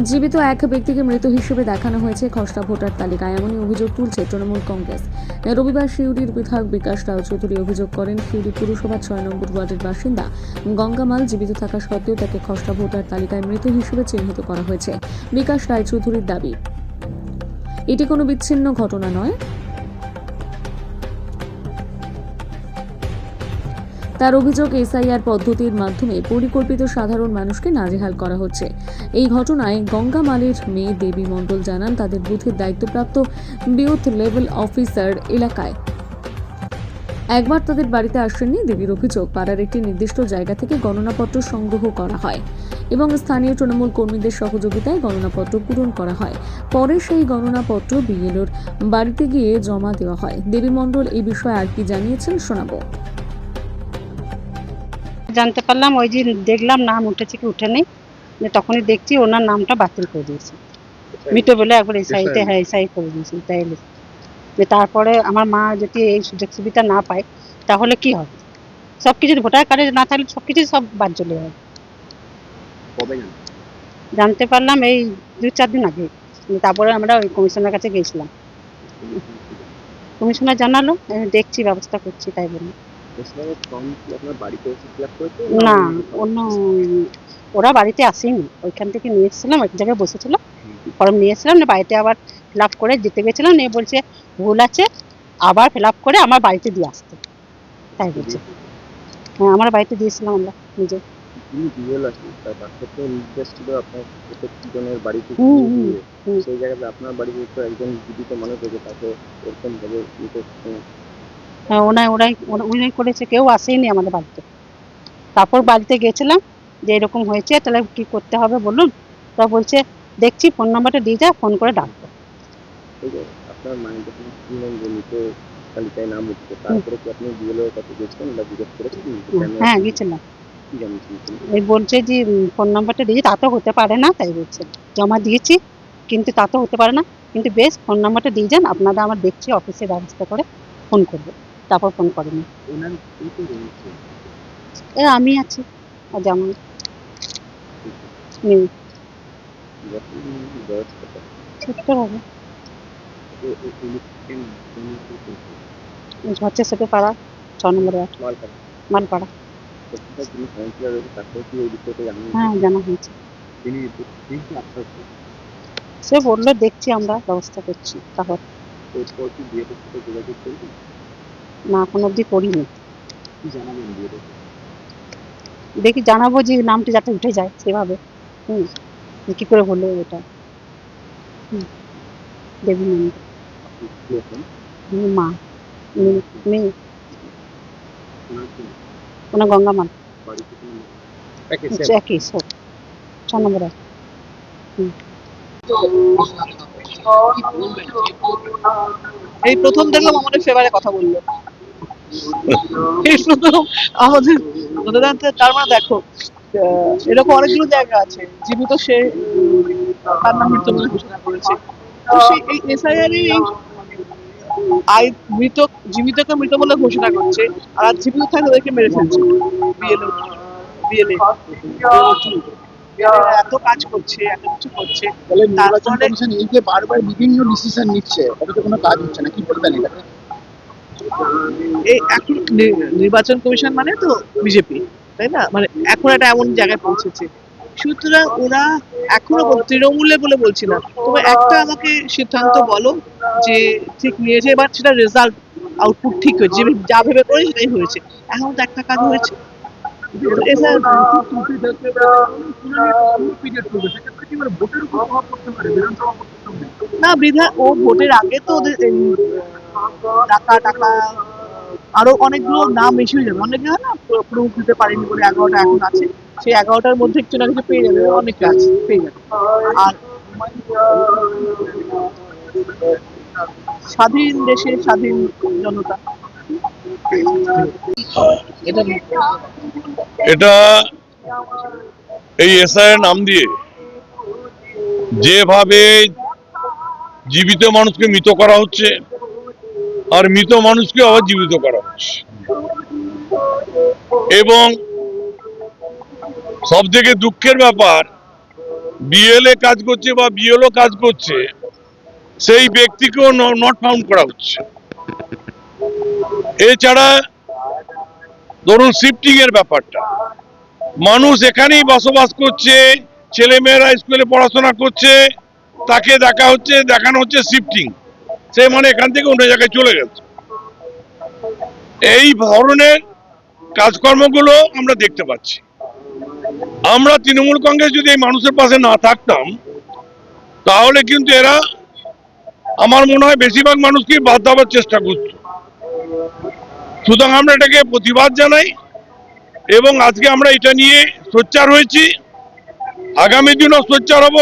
জীবিত এক ব্যক্তিকে মৃত হিসেবে দেখানো হয়েছে, খসড়া ভোটার তালিকায়। এমনই অভিযোগ তুলছে তৃণমূল কংগ্রেস। রবিবার সিউড়ির বিধায়ক বিকাশ রাও চৌধুরী অভিযোগ করেন শিউরি পুরসভা ছয় নম্বর ওয়ার্ডের বাসিন্দা গঙ্গামাল জীবিত থাকা সত্ত্বেও তাকে খসড়া ভোটার তালিকায় মৃত হিসেবে চিহ্নিত করা হয়েছে। বিকাশ রায় চৌধুরীর দাবি, এটি কোনো বিচ্ছিন্ন ঘটনা নয়। তার অভিযোগ এসআইআর পদ্ধতির মাধ্যমে পরিকল্পিত সাধারণ মানুষকে নাজেহাল করা হচ্ছে। এই ঘটনায় গঙ্গা মালের মেয়ে দেবী মণ্ডল জানান তাদের বুথের দায়িত্বপ্রাপ্ত বিউথ লেভেল অফিসার এলাকায়। একবার তাদের বাড়িতে আসেননি দেবীর অভিযোগ। পাড়ার একটি নির্দিষ্ট জায়গা থেকে গণনাপত্র সংগ্রহ করা হয় এবং স্থানীয় তৃণমূল কর্মীদের সহযোগিতায় গণনাপত্র পূরণ করা হয়। পরে সেই গণনাপত্র বিএলওর বাড়িতে গিয়ে জমা দেওয়া হয়। দেবী মণ্ডল এই বিষয়ে আর কি জানিয়েছেন শোনাবো। জানতে পারলাম ওই যে দেখলাম নাম উঠেছে কি উঠে নেই। তখনই দেখছি ওনার নামটা বাতিল করে দিয়েছে। মিটো বলে একবার এসআইতে হ্যাঁ এসআই করে দিয়েছে তাই যে তারপরে আমার মা যদি এই সুযোগ সুবিধা না পায় তাহলে কি হবে? সব কিছু ভোটার কার্ডে না থাকলে সব কিছু সব বাদ চলে যাবে। জানতে? পারলাম এই দু চার দিন আগে। তারপরে আমরা ওই কমিশনের কাছে গেছিলাম কমিশনার জানালো দেখছি ব্যবস্থা করছি তাই বলে না অন্য ওরা বাড়িতে আসেনি। ওইখান থেকে নিয়ে এসেছিলাম এক জায়গায় বসেছিল ফর্ম নিয়ে এসেছিলাম নিয়ে বাড়িতে আবার ফিল আপ করে দিতে গেছিলাম নিয়ে বলছে ভুল আছে আবার ফিল করে আমার বাড়িতে দিয়ে আসতে। তাই বলছে। হ্যাঁ আমার বাড়িতে দিয়েছিলাম আমরা নিজে। সেই জায়গাতে আপনার বাড়িতে একজন জীবিত মানুষ হয়েছে তাকে এরকম ভাবে হ্যাঁ ওনাই ওরাই ওরা- উনি করেছে কেউ আসেনি আমাদের বাড়িতে। তারপর বাড়িতে গেছিলাম যে এরকম হয়েছে তাহলে কি করতে হবে বলুন? তা বলছে দেখছি ফোন নাম্বারটা দিয়ে যা ফোন করে ডাকবো আপনার মায়ের যখন শুনলেন যে মৃত তালিকায় নাম উঠছে তারপরে কি আপনি বিএল কাছে গেছিলেন বা জিজ্ঞেস করেছেন? হ্যাঁ গেছিলাম। এই বলছে যে ফোন নাম্বারটা দিয়েছি তা তো হতে পারে না তাই বলছে। জমা দিয়েছি কিন্তু তা তো হতে পারে না। কিন্তু বেশ ফোন নাম্বারটা দিয়ে যান আপনারা আমার দেখছি অফিসে ব্যবস্থা করে ফোন করবে তারপর ফোন করেনি। এ আমি আছি আর যেমন নেই। হবে? হচ্ছে সেটা পাড়া ছ নম্বরে মালপাড়া হ্যাঁ জানা হয়েছে? সে বলল দেখছি আমরা ব্যবস্থা করছি তারপর না এখন অবধি করিনি। দেখি। জানাব যে নামটা যাতে উঠে যায় সেভাবে। হুম কি করে বলল এটা। হুম দেবী মা। মেয়ে মেয়ে ওনার গঙ্গা মা। বাড়িতে কোনো একই সব ছ নম্বরে। এই প্রথম দেখলাম আমাদের ফেভারে কথা বলল। আমাদের তার মানে দেখো এরকম অনেকগুলো জায়গা আছে জীবিত সে তার নাম মৃত বলে ঘোষণা করেছে। তো সেই এই এসআইআর এই আই মৃত জীবিতকে মৃত বলে ঘোষণা করছে আর জীবিত থাকে ওদেরকে মেরে ফেলছে বিএলএ বিএলএ এত কাজ করছে এত কিছু করছে তাহলে নির্বাচন তারপরে- কমিশন এই যে বারবার বিভিন্ন ডিসিশন নিচ্ছে অথচ কোনো কাজ হচ্ছে না কি বলবেন এটা? এই এখন নির্বাচন কমিশন মানে তো বিজেপি, তাই না? মানে এখন একটা এমন জায়গায় পৌঁছেছে। সুতরাং ওরা এখনও তৃণমূলে বলে বলছি না। তবে একটা আমাকে সিদ্ধান্ত বলো যে ঠিক নিয়েছে এবার সেটা রেজাল্ট আউটপুট ঠিক হয়েছে। যা ভেবে করে সেটাই হয়েছে। এখন তো একটা কাজ হয়েছে। না, বিধান, ও ভোটের আগে তো ওদের টাকা টাকা আরও অনেকগুলো নাম এসে যাবে। অনেকে হয় না প্রুফ দিতে পারেনি বলে এগারোটা এখন আছে। সেই এগারোটার মধ্যে কিছু না কিছু পেয়ে যাবে, অনেকে আছে, পেয়ে যাবে। আর স্বাধীন দেশে স্বাধীন জনতা। এটা এই এসআইয়ের নাম দিয়ে যেভাবে জীবিত মানুষকে মৃত করা হচ্ছে আর মৃত মানুষকে আবার জীবিত করা হচ্ছে। এবং সব থেকে দুঃখের ব্যাপার বিএলএ কাজ করছে বা বিএলও কাজ করছে, সেই ব্যক্তিকেও নট ফাউন্ড করা হচ্ছে। এছাড়া ধরুন শিফটিং এর ব্যাপারটা। মানুষ এখানেই বসবাস করছে, ছেলেমেয়েরা স্কুলে পড়াশোনা করছে, তাকে দেখা হচ্ছে, দেখানো হচ্ছে শিফটিং সে মানে এখান থেকে অন্য জায়গায় চলে গেছে। এই ধরনের কাজকর্মগুলো আমরা দেখতে পাচ্ছি। আমরা তৃণমূল কংগ্রেস যদি এই মানুষের পাশে না থাকতাম, তাহলে কিন্তু এরা আমার মনে হয় বেশিরভাগ মানুষকে বাদ দেওয়ার চেষ্টা করত। সুতরাং আমরা এটাকে প্রতিবাদ জানাই এবং আজকে আমরা এটা নিয়ে সোচ্চার হয়েছি। আগামী দিনও সোচ্চার হব।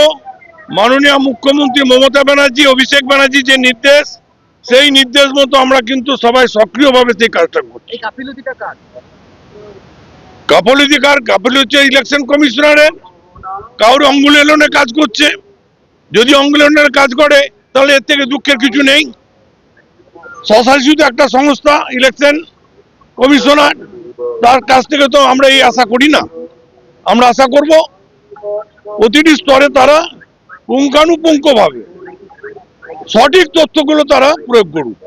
মাননীয় মুখ্যমন্ত্রী মমতা ব্যানার্জি অভিষেক ব্যানার্জি যে নির্দেশ সেই নির্দেশ মতো আমরা কিন্তু সবাই সক্রিয়ভাবে সেই কাজটা করছি। এই গাফিলতিটা কার? গাফলতি হচ্ছে ইলেকশন কমিশনারের। কারোর অঙ্গুলেলনে কাজ করছে। যদি অঙ্গুলেলনের কাজ করে তাহলে এর থেকে দুঃখের কিছু নেই। স্বশাসিত একটা সংস্থা ইলেকশন কমিশনার তার কাছ থেকে তো আমরা এই আশা করি না। আমরা আশা করব প্রতিটি স্তরে তারা পুঙ্খানুপুঙ্খভাবে সঠিক তথ্যগুলো তারা প্রয়োগ করুক।